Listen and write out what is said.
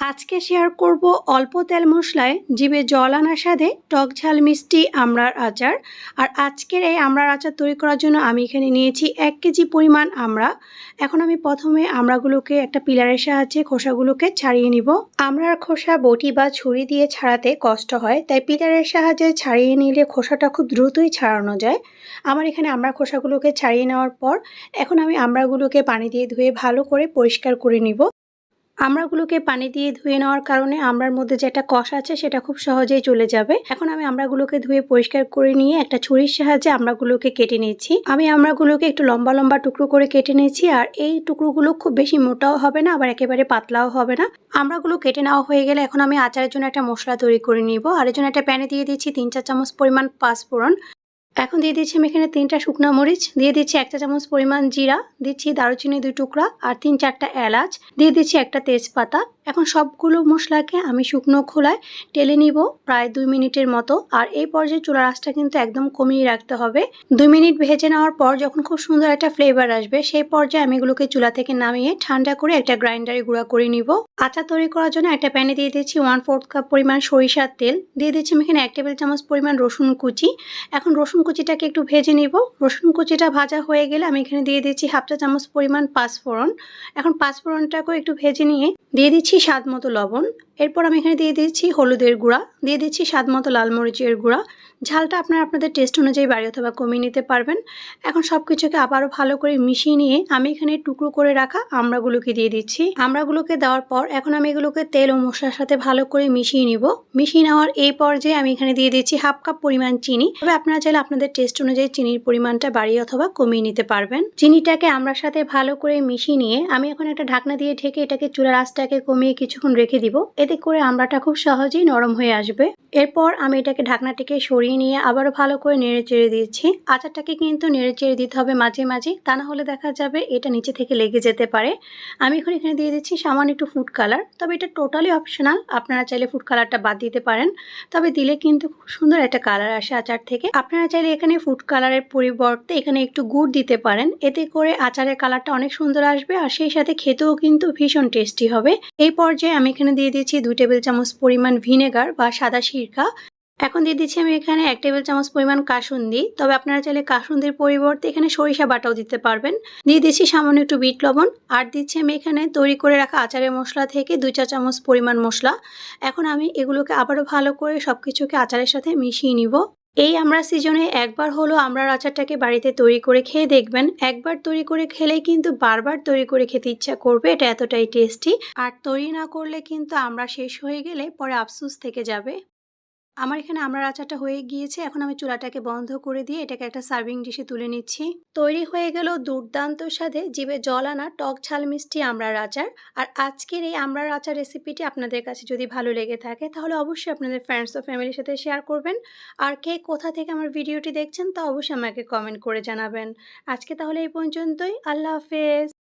আজকে শেয়ার করব অল্প তেল মশলায় জিভে জল আনার সাথে টক ঝাল মিষ্টি আমড়ার আচার। আর আজকের এই আমড়ার আচার তৈরি করার জন্য আমি এখানে নিয়েছি এক কেজি পরিমাণ আমড়া। এখন আমি প্রথমে আমড়াগুলোকে একটা পিলারের সাহায্যে খোসাগুলোকে ছাড়িয়ে নিব। আমড়ার খোসা, বটি বা ছুরি দিয়ে ছাড়াতে কষ্ট হয়, তাই পিলারের সাহায্যে ছাড়িয়ে নিলে খোসাটা খুব দ্রুতই ছাড়ানো যায়। আমার এখানে আমড়া খোসাগুলোকে ছাড়িয়ে নেওয়ার পর এখন আমি আমড়াগুলোকে পানি দিয়ে ধুয়ে ভালো করে পরিষ্কার করে নিব। আমড়াগুলোকে পানি দিয়ে ধুয়ে নেওয়ার কারণে আমড়ার মধ্যে যে একটা কষ আছে সেটা খুব সহজেই চলে যাবে। এখন আমি আমড়াগুলোকে ধুয়ে পরিষ্কার করে নিয়ে একটা ছুরির সাহায্যে আমড়াগুলোকে কেটে নিয়েছি আমি আমড়াগুলোকে একটু লম্বা লম্বা টুকরো করে কেটে নিয়েছি আর এই টুকরোগুলো খুব বেশি মোটাও হবে না, আবার একেবারে পাতলাও হবে না। আমড়াগুলো কেটে নেওয়া হয়ে গেলে এখন আমি আচারের জন্য একটা মশলা তৈরি করে নিব। আর এর জন্য একটা প্যানে দিয়ে দিচ্ছি তিন চার চামচ পরিমাণ পাঁচফোড়ন। এখন দিয়ে দিচ্ছি আমি এখানে তিনটা শুকনা মরিচ, দিয়ে দিচ্ছি একটা চামচ পরিমাণ জিরা, দিচ্ছি দারুচিনি দুই টুকরা আর তিন চারটা এলাচ, দিয়ে দিচ্ছি একটা তেজপাতা। এখন সবগুলো মশলাকে আমি শুকনো খোলায় টেলে নিব প্রায় দুই মিনিটের মতো। আর এই পর্যায়ে চুলার আঁচটা কিন্তু একদম কমিয়ে রাখতে হবে। দুই মিনিট ভেজে নেওয়ার পর যখন খুব সুন্দর একটা ফ্লেভার আসবে, সেই পর্যায়ে আমি এগুলোকে চুলা থেকে নামিয়ে ঠান্ডা করে একটা গ্রাইন্ডারে গুঁড়া করে নিব। আচার তৈরি করার জন্য একটা প্যানে দিয়ে দিচ্ছি ওয়ান ফোর্থ কাপ পরিমাণ সরিষার তেল। দিয়ে দিচ্ছি আমি এখানে এক টেবিল চামচ পরিমাণ রসুন কুচি। এখন রসুন কুচিটাকে একটু ভেজে নিব। রসুন কুচিটা ভাজা হয়ে গেলে আমি এখানে দিয়ে দিচ্ছি হাফ চা চামচ পরিমাণ পাঁচফোড়ন। এখন পাঁচফোড়নটাকেও একটু ভেজে নিয়ে দিয়ে দিচ্ছি স্বাদ মতো লবণ। এরপর আমি এখানে দিয়ে দিচ্ছি হলুদের গুঁড়া, দিয়ে দিচ্ছি স্বাদ মতো লাল মরিচের গুঁড়া। ঝালটা আপনারা আপনাদের টেস্ট অনুযায়ী বাড়ি অথবা কমিয়ে নিতে পারবেন। এখন সব কিছুকে আবারও ভালো করে মিশিয়ে নিয়ে আমি এখানে টুকরো করে রাখা আমড়াগুলোকে দিয়ে দিচ্ছি। আমড়াগুলোকে দেওয়ার পর এখন আমি এগুলোকে তেল ও মশলার সাথে ভালো করে মিশিয়ে নিব। মিশিয়ে নেওয়ার এই পর্যায়ে আমি এখানে দিয়ে দিচ্ছি হাফ কাপ পরিমাণ চিনি। তবে আপনারা চাইলে আপনাদের টেস্ট অনুযায়ী চিনির পরিমাণটা বাড়িয়ে অথবা কমিয়ে নিতে পারবেন। চিনিটাকে আমড়ার সাথে ভালো করে মিশিয়ে নিয়ে আমি এখন একটা ঢাকনা দিয়ে ঢেকে এটাকে চুলার আঁচটাকে কমিয়ে কিছুক্ষণ রেখে দিব। এতে করে আমড়াটা খুব সহজেই নরম হয়ে আসবে। এরপর আমি এটাকে ঢাকনাটিকে সরিয়ে নিয়ে আবারও ভালো করে নেড়ে চেড়ে দিচ্ছি। আচারটাকে কিন্তু নেড়ে চেড়ে দিতে হবে মাঝে মাঝে, তা না হলে দেখা যাবে এটা নিচে থেকে লেগে যেতে পারে। আমি এখন এখানে দিয়ে দিচ্ছি সামান্য একটু ফুড কালার তবে এটা টোটালি অপশনাল আপনারা চাইলে ফুড কালারটা বাদ দিতে পারেন, তবে দিলে কিন্তু খুব সুন্দর একটা কালার আসে আচার থেকে। আপনারা চাইলে এখানে ফুড কালারের পরিবর্তে এখানে একটু গুড় দিতে পারেন, এতে করে আচারের কালারটা অনেক সুন্দর আসবে, আর সেই সাথে খেতেও কিন্তু ভীষণ টেস্টি হবে। এই পর্যায়ে আমি এখানে দিয়ে দিচ্ছি দুই টেবিল চামচ পরিমাণ ভিনেগার বা সাদা সিরকা। এখন দিয়ে দিচ্ছি আমি এখানে এক টেবিল চামচ পরিমাণ কাসুন্দি। তবে আপনারা চাইলে কাসুন্দির পরিবর্তে এখানে সরিষা বাটাও দিতে পারবেন। দিয়ে দিচ্ছি সামান্য একটু বিট লবণ। আর দিচ্ছি আমি এখানে তৈরি করে রাখা আচারের মশলা থেকে দুই চা চামচ পরিমাণ মশলা। এখন আমি এগুলোকে আবারও ভালো করে সব কিছুকে আচারের সাথে মিশিয়ে নিব। এই আমরা সিজনে একবার হলো আমরা আচারটাকে বাড়িতে তৈরি করে খেয়ে দেখবেন। একবার তৈরি করে খেলেই কিন্তু বারবার তৈরি করে খেতে ইচ্ছা করবে, এটা এতটাই টেস্টি আর তৈরি না করলে কিন্তু আমরা শেষ হয়ে গেলে পরে আফসুস থেকে যাবে। আমার এখানে আমড়ার আচারটা হয়ে গিয়েছে, এখন আমি চুলাটাকে বন্ধ করে দিয়ে এটাকে একটা সার্ভিং ডিশে তুলে নিচ্ছি। তৈরি হয়ে গেল দুর্দান্ত স্বাদে জিভে জল আনা টক ঝাল মিষ্টি আমড়ার আচার। আর আজকের এই আমড়ার আচার রেসিপিটি আপনাদের কাছে যদি ভালো লেগে থাকে, তাহলে অবশ্যই আপনাদের ফ্রেন্ডস ও ফ্যামিলির সাথে শেয়ার করবেন। আর কে কোথা থেকে আমার ভিডিওটি দেখছেন, তা অবশ্যই আমাকে কমেন্ট করে জানাবেন। আজকে তাহলে এই পর্যন্তই, আল্লাহ হাফেজ।